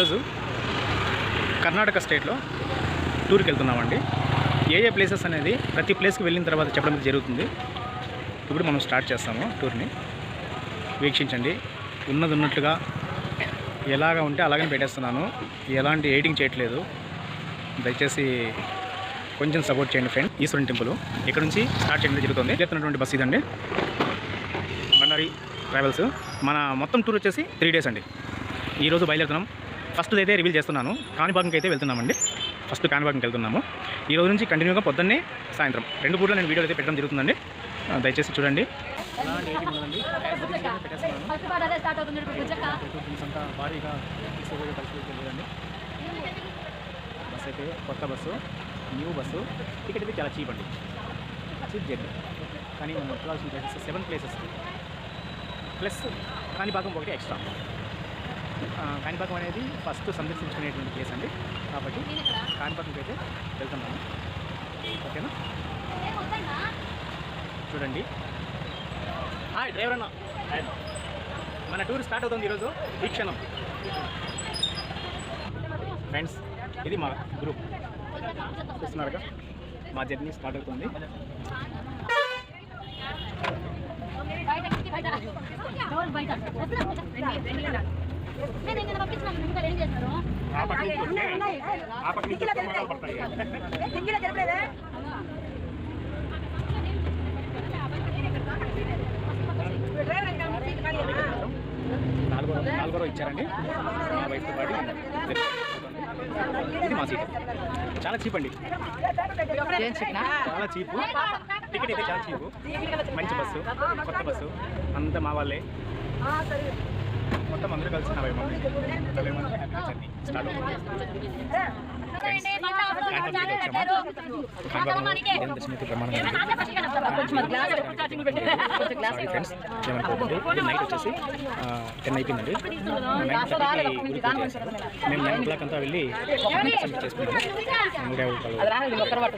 ఈరోజు కర్ణాటక స్టేట్లో టూర్కి వెళ్తున్నామండి. ఏ ఏ ప్లేసెస్ అనేది ప్రతి ప్లేస్కి వెళ్ళిన తర్వాత చెప్పడం జరుగుతుంది. ఇప్పుడు మనం స్టార్ట్ చేస్తాము టూర్ని. వీక్షించండి. ఉన్నది ఉన్నట్లుగా ఎలాగ ఉంటే అలాగనే పెట్టేస్తున్నాను. ఎలాంటి ఎయిటింగ్ చేయట్లేదు. దయచేసి కొంచెం సపోర్ట్ చేయండి ఫ్రెండ్ ఈశ్వరుని టెంపుల్ ఇక్కడ నుంచి స్టార్ట్ చేయడం జరుగుతుంది. చేస్తున్నటువంటి బస్ ఇదండి. బండారి ట్రావెల్స్ మన మొత్తం టూర్ వచ్చేసి త్రీ డేస్ అండి. ఈరోజు బయలుదేరుతున్నాం. ఫస్ట్ అయితే రివీల్ చేస్తున్నాను. కాణిభాగంకి అయితే వెళ్తున్నామండి. ఫస్ట్ కాణిభాగంకి వెళ్తున్నాము. ఈ రోజు నుంచి కంటిన్యూగా పొద్దున్నే సాయంత్రం. రెండు పూటలు నేను వీడియో అయితే పెట్టడం జరుగుతుందండి. దయచేసి చూడండి. భారీగా బస్ అయితే కొత్త బస్సు న్యూ బస్సు టికెట్ అయితే చాలా చీప్ అండి చీప్ జర్నీ కానీ మనం చూడాల్సిన places seven places plus Kanipakam ఒకటి ఎక్స్ట్రా కాణిపాకం అనేది ఫస్ట్ సందర్శించుకునేటువంటి ప్లేస్ అండి. కాబట్టి కాణిపాకంకి అయితే వెళ్తున్నాము ఓకేనా? చూడండి. హాయ్ డ్రైవర్ అన్న. హాయ్. మన టూర్ స్టార్ట్ అవుతుంది ఈరోజు. ఈ క్షణం. ఫ్రెండ్స్ ఇది మా గ్రూప్ చూస్తున్నారుగా? మా జర్నీ స్టార్ట్ అవుతుంది. బయట. నాలుగో ఇచ్చారండి. మా వైఫ్తో పాటు ఇది మా సీట్. చాలా చీప్ అండి. చాలా చీపు. టికెట్ అయితే చాలా చీపు. మంచి బస్సు. కొత్త బస్సు. అంతా మా వాళ్ళే. మొత్తం అందరూ కలిసి నలభై మంది. నలభై మంది. ఫ్రెండ్స్ నైట్ వచ్చేసి టెన్ అయిపోయిందండి మేము నైన్ అంతా వెళ్ళి నూట యాభై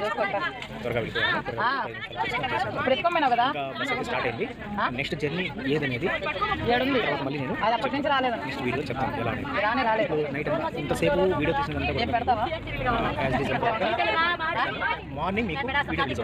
త్వరగా స్టార్ట్ అయింది నెక్స్ట్ జర్నీ ఏదనేది మళ్ళీ నేను నెక్స్ట్ వీడియో చెప్తాను ఎలా నైట్ ఇంతసేపు వీడియో తీసినంతా మార్నింగ్ మీకు వీడియో రిలీజ్